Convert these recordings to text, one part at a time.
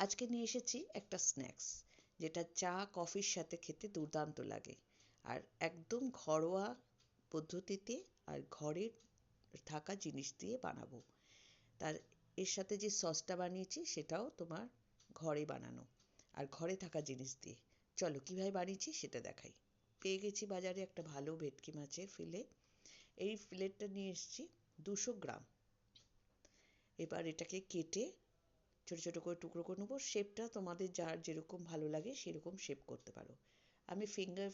আজকে নিয়ে এসেছি একটা স্ন্যাক্স যেটা চা কফির সাথে খেতে দুর্দান্ত লাগে। আর একদম ঘরোয়া পদ্ধতিতে আর ঘরের থাকা জিনিস দিয়ে বানাবো। তার, এর সাথে যে সসটা বানিয়েছি, সেটাও তোমার ঘরে বানানো। আর ঘরে থাকা জিনিস দিয়ে। চলো, কীভাবে বানিয়েছি সেটা দেখাই। পেয়ে গেছি বাজারে একটা ভালো ভেটকি মাছের ফিলে এই ফিলেটটা নিয়ে এসেছি দুশো গ্রাম। এবার এটাকে কেটে ছোটো ছোটো করে টুকরো করে নেব। শেপটা তোমাদের যার যেরকম ভালো লাগে সেরকম শেপ করতে পারো। আমি ফিঙ্গার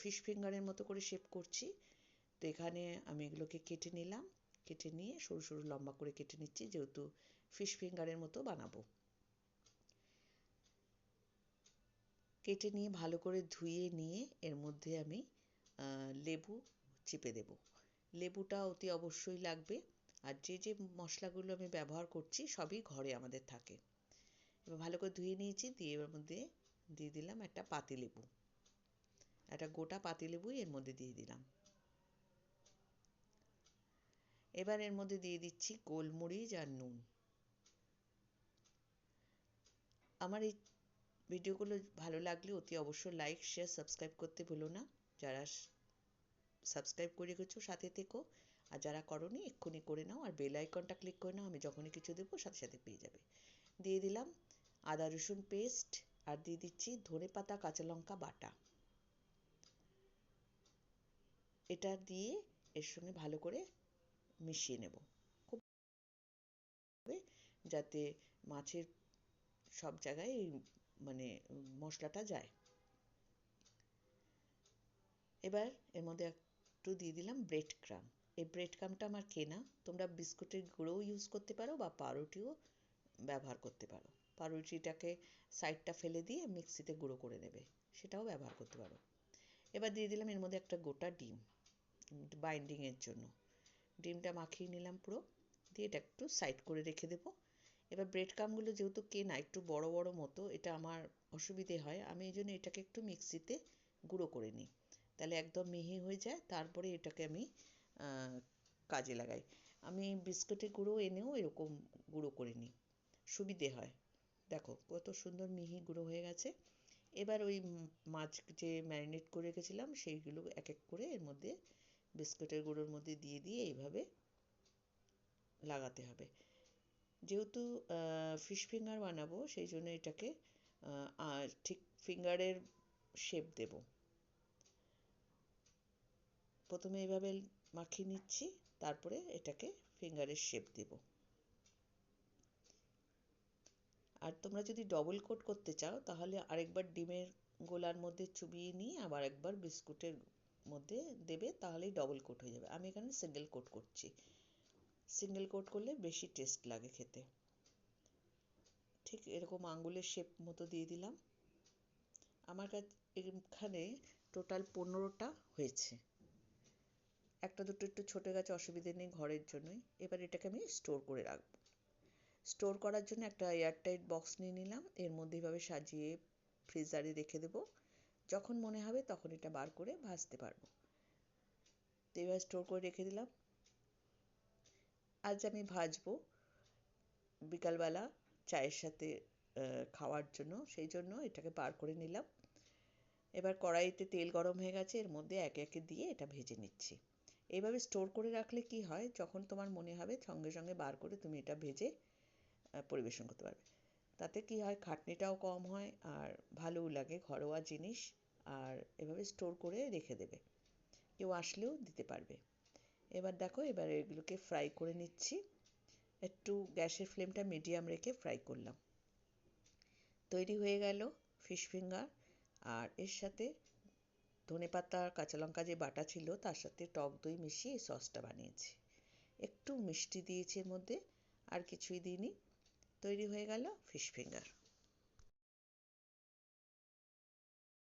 ফিশ ফিঙ্গারের মতো করে শেপ করছি। তো এখানে আমি এগুলোকে কেটে নিলাম। কেটে নিয়ে সরু সরু লম্বা করে কেটে নিচ্ছি, যেহেতু ফিশ ফিঙ্গারের মতো বানাবো। কেটে নিয়ে ভালো করে ধুয়ে নিয়ে এর মধ্যে আমি লেবু চিপে দেব। লেবুটা অতি অবশ্যই লাগবে। আর যে যে মশলাগুলো আমি ব্যবহার করছি, সবই ঘরে আমাদের থাকে। এবার ভালো করে ধুয়ে নিয়েছি, দিয়ে এর মধ্যে দিয়ে দিলাম একটা পাতিলেবু একটা গোটা পাতিলেবুই এর মধ্যে দিয়ে দিলাম। এবার এর মধ্যে দিয়ে দিচ্ছি গোলমরিচ আর নুন। আমার এই ভিডিওগুলো ভালো লাগলে অতি অবশ্যই লাইক শেয়ার সাবস্ক্রাইব করতে ভুলো না। যারা সাবস্ক্রাইব করে গেছো সাথে থেকো। আর যারা করনি, এক্ষুনি করে নাও আর বেল আইকনটা ক্লিক করে নাও, আমি যখনই কিছু দেবো সাথে সাথে পেয়ে যাবে। দিয়ে দিলাম আদা, রসুন পেস্ট আর দিয়ে দিচ্ছি ধনে পাতা, কাঁচা লঙ্কা বাটা। এটা দিয়ে এর সঙ্গে ভালো করে মিশিয়ে নেব। খুব যাতে মাছের সব জায়গায় মানে মশলাটা যায়। এবার এর মধ্যে একটু দিয়ে দিলাম ব্রেড ক্রাম এই ব্রেড ক্রামটা আমার কেনা। তোমরা বিস্কুটের গুঁড়োও ইউজ করতে পারো বা পাউরুটিও ব্যবহার করতে পারো। পাউরুটিটাকে সাইডটা ফেলে দিয়ে মিক্সিতে গুঁড়ো করে নেবে। সেটাও ব্যবহার করতে পারো। এবার দিয়ে দিলাম এর মধ্যে একটা গোটা ডিম বাইন্ডিংয়ের জন্য। ডিমটা মাখিয়ে নিলাম পুরো। দিয়ে এটা একটু সাইড করে রেখে দেবো। এবার ব্রেড ক্রামগুলো যেহেতু কেনা, একটু বড় বড় মতো, এটা আমার অসুবিধে হয়। আমি এই জন্য এটাকে একটু মিক্সিতে গুঁড়ো করে নিই। তাহলে একদম মিহি হয়ে যায়। তারপরে এটাকে আমি কাজে লাগাই। আমি বিস্কুটের গুঁড়ো এনেও এরকম গুঁড়ো করে নিই। সুবিধে হয়। দেখো, কত সুন্দর মিহি গুঁড়ো হয়ে গেছে। এবার ওই মাছ যে ম্যারিনেট করে রেখেছিলাম, সেইগুলো এক এক করে এর মধ্যে বিস্কুটের গুঁড়োর মধ্যে দিয়ে দিয়ে এইভাবে লাগাতে হবে। যেহেতু ফিশ ফিঙ্গার বানাবো, সেই জন্য এটাকে ঠিক ফিঙ্গারের শেপ দেব। প্রথমে এইভাবে মাখিয়ে নিচ্ছি, তারপরে এটাকে ফিঙ্গারের শেপ দেব। আর তোমরা যদি ডবল কোট করতে চাও, তাহলে আরেকবার ডিমের গোলার মধ্যে চুবিয়ে নিয়ে আবার একবার বিস্কুটের মধ্যে দেবে, তাহলেই ডবল কোট হয়ে যাবে। আমি এখানে সিঙ্গেল কোট করছি। সিঙ্গেল কোট করলে বেশি টেস্ট লাগে খেতে। ঠিক এরকম আঙ্গুলের শেপ মতো দিয়ে দিলাম। আমার কাছে এখানে টোটাল পনেরোটা হয়েছে। একটা দুটো একটু ছোটো গেছে অসুবিধে নেই ঘরের জন্যই। এবার এটাকে আমি স্টোর করে রাখব। স্টোর করার জন্য একটা এয়ারটাইট বক্স নিয়ে নিলাম। এর মধ্যে এভাবে সাজিয়ে ফ্রিজারে রেখে দেবো। যখন মনে হবে তখন এটা বার করে ভাজতে পারব। তো এবার স্টোর করে রেখে দিলাম। আজ আমি ভাজবো বিকালবেলা চায়ের সাথে খাওয়ার জন্য। সেই জন্য এটাকে বার করে নিলাম। এবার কড়াইতে তেল গরম হয়ে গেছে। এর মধ্যে একে একে দিয়ে এটা ভেজে নিচ্ছি। এইভাবে স্টোর করে রাখলে কি হয়? যখন তোমার মনে হবে সঙ্গে সঙ্গে বার করে তুমি এটা ভেজে পরিবেশন করতে পারবে। তাতে কি হয়? খাটনিটাও কম হয় আর ভালোও লাগে ঘরোয়া জিনিস আর এভাবে স্টোর করে রেখে দেবে। কেউ আসলেও দিতে পারবে। এবার দেখো, এবার এগুলোকে ফ্রাই করে নিচ্ছি। একটু গ্যাসের ফ্লেমটা মিডিয়াম রেখে ফ্রাই করলাম। তৈরি হয়ে গেল ফিশ ফিঙ্গার আর এর সাথে ধনে পাতা কাঁচা লঙ্কা যে বাটা ছিল, তার সাথে টক দই মিশিয়ে সসটা বানিয়েছি। একটু মিষ্টি দিয়েছি এর মধ্যে, আর কিছুই দিইনি। তৈরি হয়ে গেল ফিশ ফিঙ্গার।